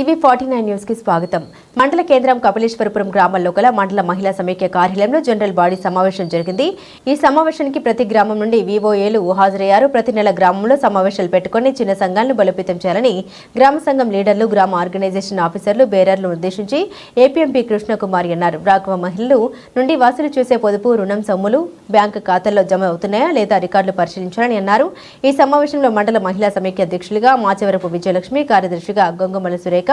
TV forty nine న్యూస్కి స్వాగతం. మండల కేంద్రం కపిలేశ్వరపురం గ్రామంలో గల మండల మహిళా సమైక్య కార్యాలయంలో జనరల్ బాడీ సమావేశం జరిగింది. ఈ సమావేశానికి ప్రతి గ్రామం నుండి వివోఏలు హాజరయ్యారు. ప్రతి నెల గ్రామంలో సమావేశాలు పెట్టుకుని చిన్న సంఘాలను బలోపేతం చేయాలని గ్రామ సంఘం లీడర్లు గ్రామ ఆర్గనైజేషన్ ఆఫీసర్లు బేరర్లు ఉద్దేశించి ఏపీఎంపీ కృష్ణకుమారి అన్నారు. రాఘవ మహిళలు నుండి వసూలు చేసే పొదుపు రుణం సొమ్ములు బ్యాంకు ఖాతాల్లో జమ అవుతున్నాయా లేదా రికార్డులు పరిశీలించాలని అన్నారు. ఈ సమావేశంలో మండల మహిళా సమైక్య అధ్యక్షులుగా మాచవరపు విజయలక్ష్మి కార్యదర్శిగా గొంగమల సురేఖ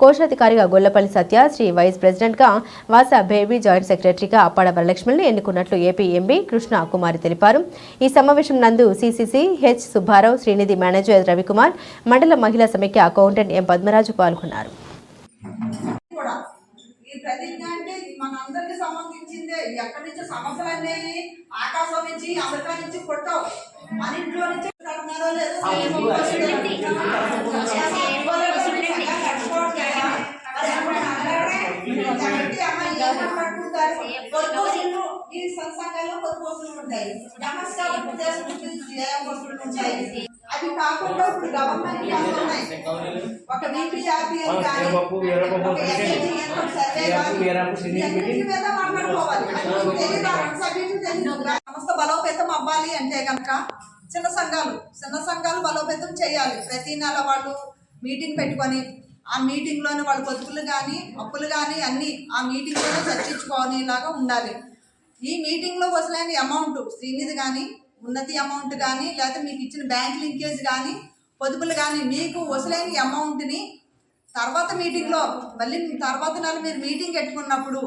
కోశాధికారిగా గొల్లపల్లి సత్య శ్రీ వైస్ ప్రెసిడెంట్గా వాసా బేబీ జాయింట్ సెక్రటరీగా అప్పాడ వరలక్ష్మిని ఎన్నుకున్నట్లు ఏపీ ఎంపీ కృష్ణ కుమారి తెలిపారు. ఈ సమావేశం నందు CCC H Subbarao Srinidhi manager Ravikumar మండల మహిళా సమైక్య అకౌంటెంట్ ఎం పద్మరాజు పాల్గొన్నారు. కూడా ఈ ప్రతిజ్ఞ అంటే మన అందరికి సంబంధించిందే. ఎక్కడి నుంచి సమస్యలు అనేవి ఆకాశం నుంచి అమెరికా నుంచి పుట్టవు మన ఇంట్లో నుంచి కడుతున్నారో లేదో ఈ సంఘాల్లో కొద్ది వసూలు ఉంటాయి. నమస్కారం వసూలు ఉంటాయి. అవి కాకుండా ఇప్పుడు గవర్నమెంట్ ఉన్నాయి ఒక ఏదో సర్వే కానీ. సంస్థ బలోపేతం అవ్వాలి అంటే కనుక చిన్న సంఘాలు చిన్న సంఘాలు బలోపేతం చేయాలి. ప్రతి నెల వాళ్ళు మీటింగ్ పెట్టుకొని ఆ మీటింగ్లోనే వాళ్ళ పొదుపులు కానీ అప్పులు కానీ అన్ని ఆ మీటింగ్లోనే చర్చించుకోనేలాగా ఉండాలి. ఈ మీటింగ్లో అమౌంట్ శ్రీనిధి కానీ ఉన్నతి అమౌంట్ కానీ లేకపోతే మీకు ఇచ్చిన బ్యాంక్ లింకేజ్ కానీ పొదుపులు కానీ మీకు వసలైన అమౌంట్ని తర్వాత మీటింగ్లో మళ్ళీ తర్వాత నెల మీరు మీటింగ్ పెట్టుకున్నప్పుడు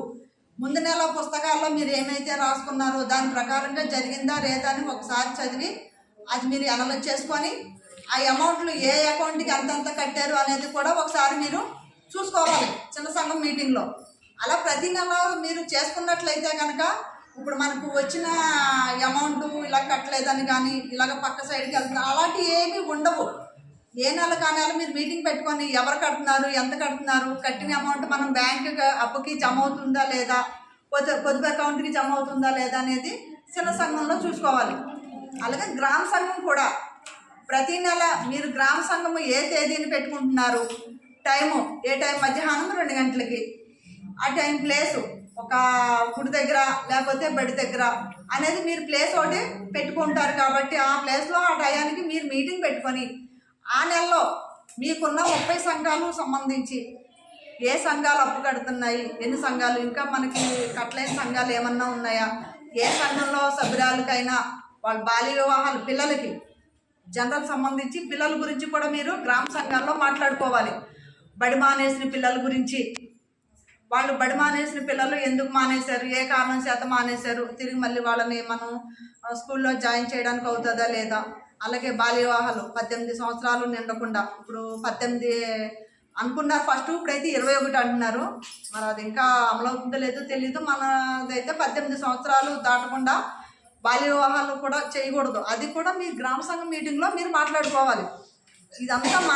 ముందు నెల పుస్తకాల్లో మీరు ఏమైతే రాసుకున్నారో దాని ప్రకారంగా జరిగిందా లేదా అని ఒకసారి చదివి అది మీరు అనలైజ్ చేసుకొని ఆ అమౌంట్లు ఏ అకౌంట్కి ఎంతెంత కట్టారు అనేది కూడా ఒకసారి మీరు చూసుకోవాలి చిన్న సంఘం మీటింగ్లో. అలా ప్రతి నెల మీరు చేసుకున్నట్లయితే కనుక ఇప్పుడు మనకు వచ్చిన అమౌంట్ ఇలా కట్టలేదని కానీ ఇలాగ పక్క సైడ్కి వెళ్తున్నారు అలాంటివి ఏమీ ఉండవు. ఏ నెల కానీ మీరు మీటింగ్ పెట్టుకొని ఎవరు కడుతున్నారు ఎంత కడుతున్నారు కట్టిన అమౌంట్ మనం బ్యాంక్ అప్పుకి జమ అవుతుందా లేదా పొదు పొదుపు అకౌంట్కి జమ అవుతుందా లేదా అనేది చిన్న సంఘంలో చూసుకోవాలి. అలాగే గ్రామ సంఘం కూడా ప్రతి నెల మీరు గ్రామ సంఘము ఏ తేదీని పెట్టుకుంటున్నారు? టైము. ఏ టైం? మధ్యాహ్నం రెండు గంటలకి. ఆ టైం ప్లేసు. ఒక గుడి దగ్గర లేకపోతే బడి దగ్గర అనేది మీరు ప్లేస్ ఒకటి పెట్టుకుంటారు కాబట్టి ఆ ప్లేస్లో ఆ టయానికి మీరు మీటింగ్ పెట్టుకొని ఆ నెలలో మీకున్న ముప్పై సంఘాలు సంబంధించి ఏ సంఘాలు అప్పు కడుతున్నాయి? ఎన్ని సంఘాలు? ఇంకా మనకి కట్టలేని సంఘాలు ఏమన్నా ఉన్నాయా? ఏ సంఘంలో సభ్యురాలకైనా వాళ్ళ బాల్య వివాహాలు పిల్లలకి జనరల్ సంబంధించి పిల్లల గురించి కూడా మీరు గ్రామ సంఘాల్లో మాట్లాడుకోవాలి. బడి మానేసిన పిల్లల గురించి. వాళ్ళు బడి మానేసిన పిల్లలు ఎందుకు మానేశారు? ఏ కారణం చేత మానేశారు? తిరిగి మళ్ళీ వాళ్ళని మనం స్కూల్లో జాయిన్ చేయడానికి అవుతుందా లేదా? అలాగే బాల్య వివాహాలు పద్దెనిమిది సంవత్సరాలు నిండకుండా. ఇప్పుడు పద్దెనిమిది అనుకున్నారు ఫస్ట్ ఇప్పుడైతే ఇరవై ఒకటి అంటున్నారు. మరి అది ఇంకా అమలవుతుందో లేదో తెలియదు మనదైతే పద్దెనిమిది సంవత్సరాలు దాటకుండా బాల్య వివాహాలు కూడా చేయకూడదు. అది కూడా మీ గ్రామ సంఘం మీటింగ్లో మీరు మాట్లాడుకోవాలి. ఇదంతా